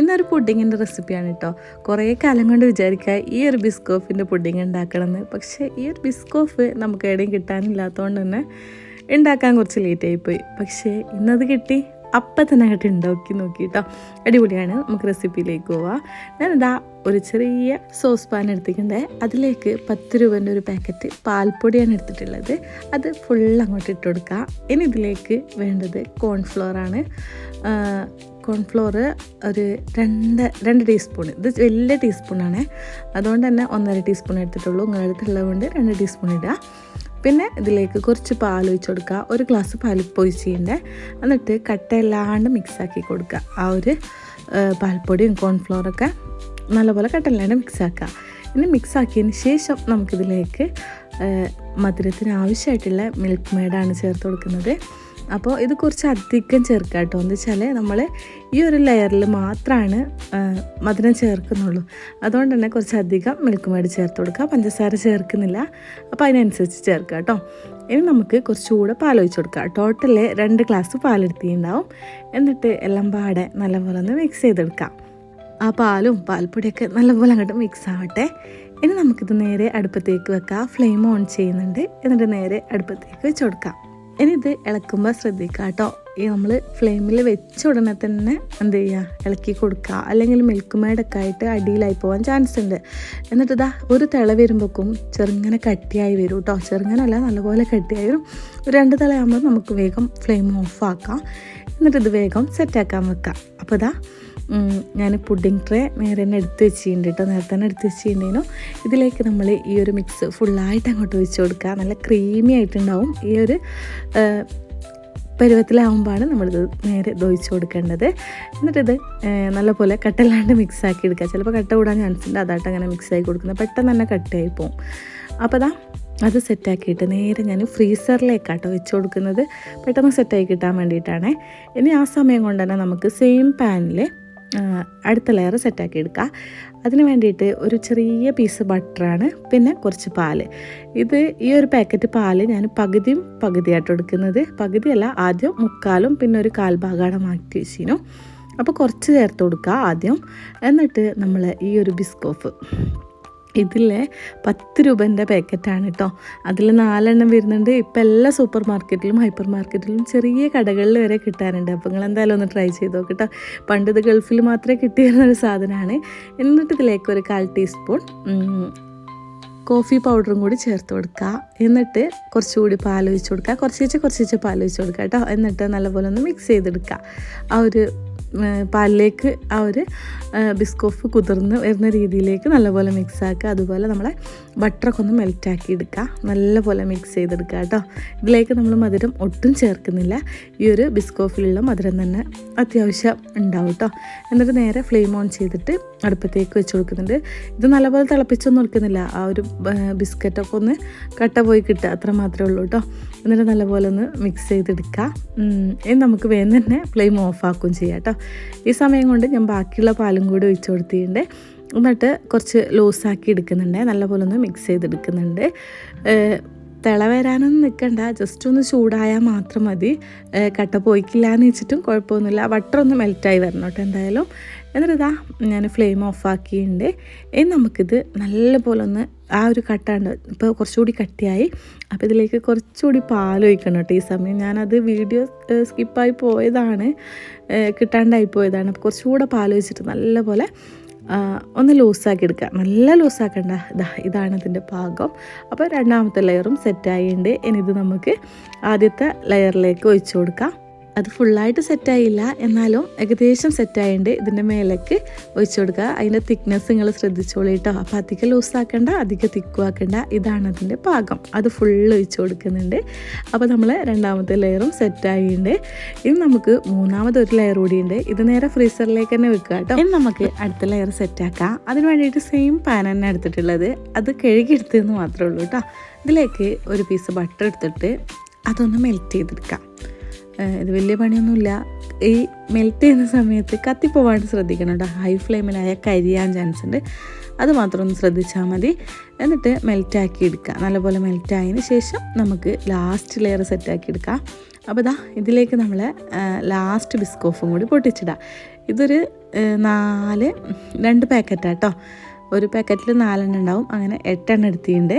ഇന്നൊരു പുഡിങ്ങിന്റെ റെസിപ്പിയാണ് കേട്ടോ കുറേ കാലം കൊണ്ട് വിചാരിക്കുക ഈ ഒരു ബിസ്കോഫിന്റെ പുഡിങ് ഉണ്ടാക്കണമെന്ന്. പക്ഷേ ഈ ഒരു ബിസ്കോഫ് നമുക്ക് എവിടെയും കിട്ടാനില്ലാത്തതുകൊണ്ട് തന്നെ ഉണ്ടാക്കാൻ കുറച്ച് ലേറ്റായിപ്പോയി പക്ഷേ ഇന്നത് കിട്ടി. അപ്പം തന്നെ അങ്ങോട്ട് ഉണ്ടാക്കി നോക്കി കേട്ടോ അടിപൊളിയാണ്. നമുക്ക് റെസിപ്പിയിലേക്ക് പോവാം. ഞാനിതാ ഒരു ചെറിയ സോസ് പാൻ എടുത്തിട്ടുണ്ട്. അതിലേക്ക് പത്ത് രൂപേന്റെ ഒരു പാക്കറ്റ് പാൽപ്പൊടിയാണ് എടുത്തിട്ടുള്ളത്. അത് ഫുൾ അങ്ങോട്ട് ഇട്ട് കൊടുക്കുക ഇനി ഇതിലേക്ക് വേണ്ടത് കോൺഫ്ലോറാണ് കോൺഫ്ലോർ ഒരു രണ്ട് രണ്ട് ടീസ്പൂൺ ഇത് വലിയ ടീസ്പൂണാണ് അതുകൊണ്ട് തന്നെ ഒന്നര ടീസ്പൂൺ എടുത്തിട്ടുള്ളൂ. നിങ്ങളുടെ കൊണ്ട് രണ്ട് ടീസ്പൂൺ ഇടുക. പിന്നെ ഇതിലേക്ക് കുറച്ച് പാൽ ഒഴിച്ച് കൊടുക്കുക. ഒരു ഗ്ലാസ് ഒഴിച്ചിട്ടുണ്ട് എന്നിട്ട് കട്ടയില്ലാണ്ട് മിക്സാക്കി കൊടുക്കുക. ആ ഒരു പാൽപ്പൊടിയും കോൺഫ്ലോറൊക്കെ നല്ലപോലെ കട്ടയില്ലാണ്ട് മിക്സാക്കുക ഇനി മിക്സാക്കിയതിന് ശേഷം നമുക്കിതിലേക്ക് മധുരത്തിന് ആവശ്യമായിട്ടുള്ള മിൽക്ക് മെയ്ഡാണ് ചേർത്ത് കൊടുക്കുന്നത്. അപ്പോൾ ഇത് കുറച്ച് അധികം ചേർക്കുക കേട്ടോ. എന്ന് വെച്ചാൽ നമ്മൾ ഈ ഒരു ലെയറിൽ മാത്രമാണ് മധുരം ചേർക്കുന്നുള്ളൂ. അതുകൊണ്ട് തന്നെ കുറച്ചധികം മിൽക്ക് മേഡ് ചേർത്ത് കൊടുക്കുക. പഞ്ചസാര ചേർക്കുന്നില്ല. അപ്പോൾ അതിനനുസരിച്ച് ചേർക്കുക കേട്ടോ. ഇനി നമുക്ക് കുറച്ചുകൂടെ പാൽ ഒഴിച്ച് കൊടുക്കുക ടോട്ടൽ രണ്ട് ഗ്ലാസ് പാലെടുത്തിട്ടുണ്ടാവും. എന്നിട്ട് എല്ലാം പാടെ നല്ലപോലെ ഒന്ന് മിക്സ് ചെയ്തെടുക്കാം. ആ പാലും പാൽപ്പൊടിയൊക്കെ നല്ലപോലെ അങ്ങോട്ട് മിക്സ് ആവട്ടെ. ഇനി നമുക്കിത് നേരെ അടുപ്പത്തേക്ക് വെക്കാം. ഫ്ലെയിം ഓൺ ചെയ്യുന്നുണ്ട്. എന്നിട്ട് നേരെ അടുപ്പത്തേക്ക് വെച്ച് കൊടുക്കാം. ഇനി ഇത് ഇളക്കുമ്പോൾ ശ്രദ്ധിക്കാം കേട്ടോ ഈ നമ്മൾ ഫ്ലെയിമിൽ വെച്ച ഉടനെ തന്നെ എന്ത് ചെയ്യുക ഇളക്കി കൊടുക്കുക. അല്ലെങ്കിൽ മിൽക്ക് മേഡൊക്കെ ആയിട്ട് അടിയിലായി പോകാൻ ചാൻസ് ഉണ്ട്. എന്നിട്ട് ഇതാ ഒരു തിള വരുമ്പോഴേക്കും ചെറുങ്ങനെ കട്ടിയായി വരും കേട്ടോ ചെറുങ്ങനല്ല നല്ലപോലെ കട്ടിയായി വരും. രണ്ട് തിളയാകുമ്പോൾ നമുക്ക് വേഗം ഫ്ലെയിം ഓഫാക്കാം എന്നിട്ട് ഇത് വേഗം സെറ്റാക്കാൻ വെക്കാം. അപ്പോൾ ഇതാ ഞാൻ പുഡിംഗ് ട്രേ നേരെ തന്നെ എടുത്ത് വെച്ചിട്ടുണ്ട് കേട്ടോ നേരത്തെ തന്നെ എടുത്ത് വെച്ചിട്ടുണ്ടേനു ഇതിലേക്ക് നമ്മൾ ഈ ഒരു മിക്സ് ഫുള്ളായിട്ട് അങ്ങോട്ട് ഒഴിച്ച് കൊടുക്കുക. നല്ല ക്രീമി ആയിട്ടുണ്ടാവും. ഈ ഒരു പരുവത്തിലാവുമ്പോഴാണ് നമ്മളിത് നേരെ ദോയിച്ച് കൊടുക്കേണ്ടത്. എന്നിട്ടിത് നല്ലപോലെ കട്ടല്ലാണ്ട് മിക്സ് ആക്കി എടുക്കുക. ചിലപ്പോൾ കട്ട കൂടാൻ ചാൻസ് ഉണ്ട്. അതായിട്ട് അങ്ങനെ മിക്സ് ആക്കി കൊടുക്കുന്നത്. പെട്ടെന്ന് തന്നെ കട്ടയായി പോകും അപ്പോൾ അതാ അത് സെറ്റാക്കിയിട്ട് നേരെ ഞാൻ ഫ്രീസറിലേക്കാട്ടോ വെച്ച് കൊടുക്കുന്നത്. പെട്ടെന്ന് സെറ്റായി കിട്ടാൻ വേണ്ടിയിട്ടാണ്. ഇനി ആ സമയം കൊണ്ട് തന്നെ നമുക്ക് സെയിം പാനിൽ അടുത്ത ലെയർ സെറ്റാക്കി എടുക്കുക അതിന് വേണ്ടിയിട്ട് ഒരു ചെറിയ പീസ് ബട്ടറാണ് പിന്നെ കുറച്ച് പാൽ. ഇത് ഈ ഒരു പാക്കറ്റ് പാൽ ഞാൻ പകുതിയും പകുതിയായിട്ട് എടുക്കുന്നത്. പകുതിയല്ല ആദ്യം മുക്കാലും പിന്നെ ഒരു കാൽഭാഗമാണ് മാറ്റി വെച്ചിരുന്നു. അപ്പോൾ കുറച്ച് ചേർത്ത് കൊടുക്കുക ആദ്യം. എന്നിട്ട് നമ്മൾ ഈ ഒരു ബിസ്കോഫ് ഇതിലെ പത്ത് രൂപേന്റെ പാക്കറ്റാണ് കേട്ടോ അതിൽ നാലെണ്ണം വരുന്നുണ്ട്. ഇപ്പം എല്ലാ സൂപ്പർ മാർക്കറ്റിലും ഹൈപ്പർ മാർക്കറ്റിലും ചെറിയ കടകളിൽ വരെ കിട്ടാറുണ്ട്. അപ്പോൾ നിങ്ങൾ എന്തായാലും ഒന്ന് ട്രൈ ചെയ്ത് നോക്കട്ടോ പണ്ട് ഇത് ഗൾഫിൽ മാത്രമേ കിട്ടിയിരുന്ന ഒരു സാധനമാണ്. എന്നിട്ട് ഇതിലേക്ക് ഒരു കാൽ ടീസ്പൂൺ കോഫി പൗഡറും കൂടി ചേർത്ത് കൊടുക്കുക എന്നിട്ട് കുറച്ചുകൂടി പാൽ ഒഴിച്ച് കൊടുക്കുക കുറച്ച് കുറച്ച് പാൽ ഒഴിച്ച് കൊടുക്കുക കേട്ടോ എന്നിട്ട് നല്ലപോലെ ഒന്ന് മിക്സ് ചെയ്തെടുക്കുക ആ ഒരു പാലിലേക്ക് ആ ഒരു ബിസ്കോഫ് കുതിർന്ന് വരുന്ന രീതിയിലേക്ക് നല്ലപോലെ മിക്സ് ആക്കുക. അതുപോലെ നമ്മളെ ബട്ടറൊക്കെ ഒന്ന് മെൽറ്റാക്കി എടുക്കുക. നല്ലപോലെ മിക്സ് ചെയ്തെടുക്കുക കേട്ടോ. ഇതിലേക്ക് നമ്മൾ മധുരം ഒട്ടും ചേർക്കുന്നില്ല. ഈ ഒരു ബിസ്കോഫിലുള്ള മധുരം തന്നെ അത്യാവശ്യം ഉണ്ടാവും കേട്ടോ. എന്നിട്ട് നേരെ ഫ്ലെയിം ഓൺ ചെയ്തിട്ട് അടുപ്പത്തേക്ക് വെച്ച് കൊടുക്കുന്നുണ്ട്. ഇത് നല്ലപോലെ തിളപ്പിച്ചൊന്നും കൊടുക്കുന്നില്ല ആ ഒരു ബിസ്ക്കറ്റൊക്കെ ഒന്ന് കട്ട പോയി കിട്ടുക. അത്ര മാത്രമേ ഉള്ളൂ കേട്ടോ. എന്നിട്ട് നല്ലപോലെ ഒന്ന് മിക്സ് ചെയ്തെടുക്കുക. നമുക്ക് വേഗം തന്നെ ഫ്ലെയിം ഓഫ് ആക്കുകയും ചെയ്യാം കേട്ടോ. ഈ സമയം കൊണ്ട് ഞാൻ ബാക്കിയുള്ള പാലും കൂടി ഒഴിച്ചു കൊടുത്തിട്ടുണ്ട്. എന്നിട്ട് കുറച്ച് ലൂസാക്കി എടുക്കുന്നുണ്ട്. നല്ലപോലെ ഒന്ന് മിക്സ് ചെയ്തെടുക്കുന്നുണ്ട്. തിള വരാനൊന്നും നിൽക്കണ്ട. ജസ്റ്റ് ഒന്ന് ചൂടായാൽ മാത്രം മതി. കട്ട പോയിക്കില്ല എന്ന് വെച്ചിട്ടും കുഴപ്പമൊന്നുമില്ല. ബട്ടർ ഒന്ന് മെൽറ്റായി വരണം കേട്ടോ എന്തായാലും. എന്നിട്ട് ഇതാ ഞാൻ ഫ്ലെയിം ഓഫ് ആക്കിയിട്ടുണ്ട് ഇനി നമുക്കിത് നല്ലപോലെ ഒന്ന് ആ ഒരു കട്ടാണ്ട് ഇപ്പോൾ കുറച്ചുകൂടി കട്ടിയായി. അപ്പോൾ ഇതിലേക്ക് കുറച്ചുകൂടി പാൽ ഒഴിക്കണം കേട്ടോ ഈ സമയം. ഞാനത് വീഡിയോ സ്കിപ്പായി പോയതാണ്. കിട്ടാണ്ടായി പോയതാണ്. അപ്പോൾ കുറച്ചുകൂടെ പാൽ ഒഴിച്ചിട്ട് നല്ലപോലെ ഒന്ന് ലൂസാക്കി എടുക്കുക നല്ല ലൂസാക്കണ്ട ഇതാ ഇതാണ് ഇതിന്റെ പാകം. അപ്പോൾ രണ്ടാമത്തെ ലെയറും സെറ്റായിട്ടുണ്ട് ഇനി ഇത് നമുക്ക് ആദ്യത്തെ ലെയറിലേക്ക് ഒഴിച്ചു കൊടുക്കാം. അത് ഫുള്ളായിട്ട് സെറ്റായില്ല എന്നാലും ഏകദേശം സെറ്റായിട്ടുണ്ട് ഇതിന്റെ മേലേക്ക് ഒഴിച്ചു കൊടുക്കുക. അതിന്റെ തിക്നെസ് നിങ്ങൾ ശ്രദ്ധിച്ചോളൂ കേട്ടോ അപ്പോൾ അധികം ലൂസാക്കണ്ട അധികം തിക്കുവാക്കേണ്ട ഇതാണ് അതിന്റെ പാകം. അത് ഫുള്ള് ഒഴിച്ചു കൊടുക്കുന്നുണ്ട്. അപ്പോൾ നമ്മൾ രണ്ടാമത്തെ ലെയറും സെറ്റായിട്ടുണ്ട് ഇനി നമുക്ക് മൂന്നാമത് ഒരു ലെയർ കൂടിയുണ്ട്. ഇത് നേരെ ഫ്രീസറിലേക്ക് തന്നെ വെക്കുക കേട്ടോ ഇനി നമുക്ക് അടുത്ത ലെയർ സെറ്റാക്കാം അതിന് വേണ്ടിയിട്ട് സെയിം പാൻ തന്നെ എടുത്തിട്ടുള്ളത്. അത് കഴുകിയെടുത്തതെന്ന് മാത്രമേ ഉള്ളൂ കേട്ടോ ഇതിലേക്ക് ഒരു പീസ് ബട്ടർ എടുത്തിട്ട് അതൊന്ന് മെൽറ്റ് ചെയ്തെടുക്കാം. ഇത് വലിയ പണിയൊന്നുമില്ല. ഈ മെൽറ്റ് ചെയ്യുന്ന സമയത്ത് കത്തിപ്പോവാണ്ട് ശ്രദ്ധിക്കണം കേട്ടോ ഹൈ ഫ്ലെയിമിലായ കരിയാൻ ചാൻസ് ഉണ്ട്. അത് മാത്രം ഒന്ന് ശ്രദ്ധിച്ചാൽ മതി. എന്നിട്ട് മെൽറ്റാക്കി എടുക്കുക. നല്ലപോലെ മെൽറ്റായതിന് ശേഷം നമുക്ക് ലാസ്റ്റ് ലെയർ സെറ്റാക്കി എടുക്കാം. അപ്പോൾ ഇതാ ഇതിലേക്ക് നമ്മൾ ലാസ്റ്റ് ബിസ്കോഫും കൂടി പൊട്ടിച്ചിടാം. ഇതൊരു നാല് രണ്ട് പാക്കറ്റാട്ടോ ഒരു പാക്കറ്റിൽ നാലെണ്ണം ഉണ്ടാവും. അങ്ങനെ എട്ടെണ്ണം എടുത്തിട്ടുണ്ട്.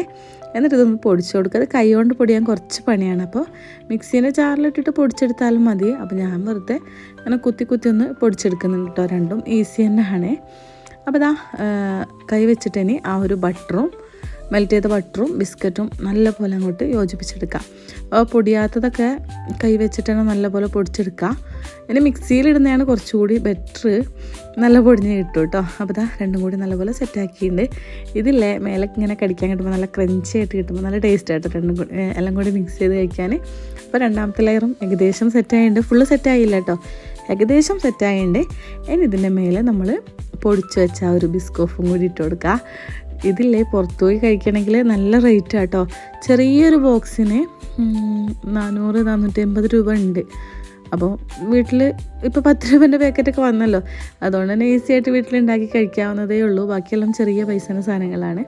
എന്നിട്ട് ഇതൊന്ന് പൊടിച്ചു കൊടുക്കുക അത് കൈ കൊണ്ട് പൊടിയാൻ കുറച്ച് പണിയാണ്. അപ്പോൾ മിക്സീന്റെ ജാറിലിട്ടിട്ട് പൊടിച്ചെടുത്താലും മതി. അപ്പോൾ ഞാൻ വെറുതെ അങ്ങനെ കുത്തി കുത്തി ഒന്ന് പൊടിച്ചെടുക്കുന്നുണ്ട് കേട്ടോ. രണ്ടും ഈസി തന്നെയാണ്. അപ്പോൾ ഇതാ കൈ വെച്ചിട്ട് ഇനി ആ ഒരു ബട്ടറും മെൽറ്റ് ചെയ്ത ബട്ടറും ബിസ്ക്കറ്റും നല്ലപോലെ അങ്ങോട്ട് യോജിപ്പിച്ചെടുക്കാം. പൊടിയാത്തതൊക്കെ കൈ വെച്ചിട്ട് തന്നെ നല്ലപോലെ പൊടിച്ചെടുക്കുക. ഇനി മിക്സിയിലിടുന്നതാണ് കുറച്ചുകൂടി ബെറ്റർ നല്ല പൊടിഞ്ഞ് കിട്ടും കേട്ടോ. അപ്പോൾ ഇതാ രണ്ടും കൂടി നല്ലപോലെ സെറ്റാക്കിയിട്ടുണ്ട് ഇതില്ലേ മേലെ ഇങ്ങനെ കടിക്കാൻ കിട്ടുമ്പോൾ നല്ല ക്രഞ്ചി ആയിട്ട് കിട്ടുമ്പോൾ നല്ല ടേസ്റ്റ് ആയിട്ട് രണ്ടും കൂടി എല്ലാം കൂടി മിക്സ് ചെയ്ത് കഴിക്കാൻ. അപ്പോൾ രണ്ടാമത്തെ ലെയറും ഏകദേശം സെറ്റായിട്ടുണ്ട് ഫുള്ള് സെറ്റായില്ല കേട്ടോ. ഏകദേശം സെറ്റായിട്ടുണ്ട് ഇനി ഇതിന്റെ മേലെ നമ്മൾ പൊടിച്ച് വെച്ച ആ ഒരു ബിസ്കോഫും കൂടി ഇട്ട് കൊടുക്കുക. ഇതില്ലേ പുറത്തു പോയി കഴിക്കണമെങ്കിൽ നല്ല റേറ്റ് ആട്ടോ ചെറിയൊരു ബോക്സിന് നാനൂറ് നാനൂറ്റി രൂപ ഉണ്ട്. അപ്പോൾ വീട്ടിൽ ഇപ്പോൾ പത്ത് രൂപേന്റെ പാക്കറ്റൊക്കെ വന്നല്ലോ. അതുകൊണ്ട് തന്നെ ഈസി ആയിട്ട് വീട്ടിൽ ഉണ്ടാക്കി കഴിക്കാവുന്നതേ ഉള്ളൂ. ബാക്കിയെല്ലാം ചെറിയ പൈസേന്റെ സാധനങ്ങളാണ്.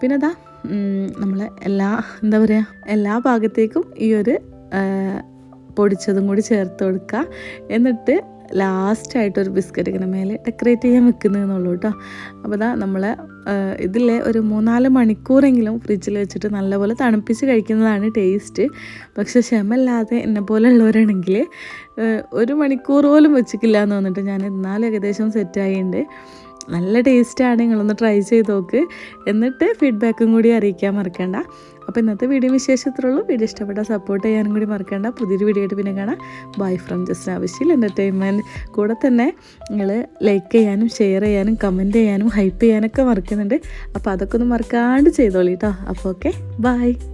പിന്നെ അതാ നമ്മൾ എല്ലാ എന്താ പറയുക എല്ലാ ഭാഗത്തേക്കും ഈ ഒരു പൊടിച്ചതും കൂടി ചേർത്ത് കൊടുക്കുക എന്നിട്ട് ലാസ്റ്റായിട്ടൊരു ബിസ്ക്കറ്റ് ഇങ്ങനെ മേലെ ഡെക്കറേറ്റ് ചെയ്യാൻ വെക്കുന്നതെന്നുള്ളൂ കേട്ടോ അപ്പോൾ ഇതാ നമ്മൾ ഇതിലെ ഒരു മൂന്നാൽ മണിക്കൂറെങ്കിലും ഫ്രിഡ്ജിൽ വെച്ചിട്ട് നല്ലപോലെ തണുപ്പിച്ച് കഴിക്കുന്നതാണ് ടേസ്റ്റ്. പക്ഷെ ക്ഷമല്ലാതെ എന്നെ പോലെ ഉള്ളവരാണെങ്കിൽ ഒരു മണിക്കൂർ പോലും വെച്ചിട്ടില്ല എന്ന് തോന്നിട്ട് ഞാൻ എന്നാലും ഏകദേശം സെറ്റായിട്ടുണ്ട് നല്ല ടേസ്റ്റാണ് നിങ്ങളൊന്ന് ട്രൈ ചെയ്ത് നോക്ക്. എന്നിട്ട് ഫീഡ്ബാക്കും കൂടി അറിയിക്കാൻ മറക്കണ്ട. അപ്പോൾ ഇന്നത്തെ വീഡിയോ വിശേഷത്തിലുള്ളൂ. വീഡിയോ ഇഷ്ടപ്പെട്ടാൽ സപ്പോർട്ട് ചെയ്യാനും കൂടി മറക്കേണ്ട. പുതിയൊരു വീഡിയോ ആയിട്ട് പിന്നെ കാണാം. ബൈ ഫ്രം ജസ്റ്റ് ആവശ്യമില്ല എന്റർടൈൻമെന്റ് കൂടെ തന്നെ നിങ്ങൾ ലൈക്ക് ചെയ്യാനും ഷെയർ ചെയ്യാനും കമന്റ് ചെയ്യാനും ഹൈപ്പ് ചെയ്യാനൊക്കെ മറക്കുന്നുണ്ട്. അപ്പോൾ അതൊക്കെ ഒന്ന് മറക്കാണ്ട് ചെയ്തോളി കേട്ടോ അപ്പോൾ ഓക്കെ ബൈ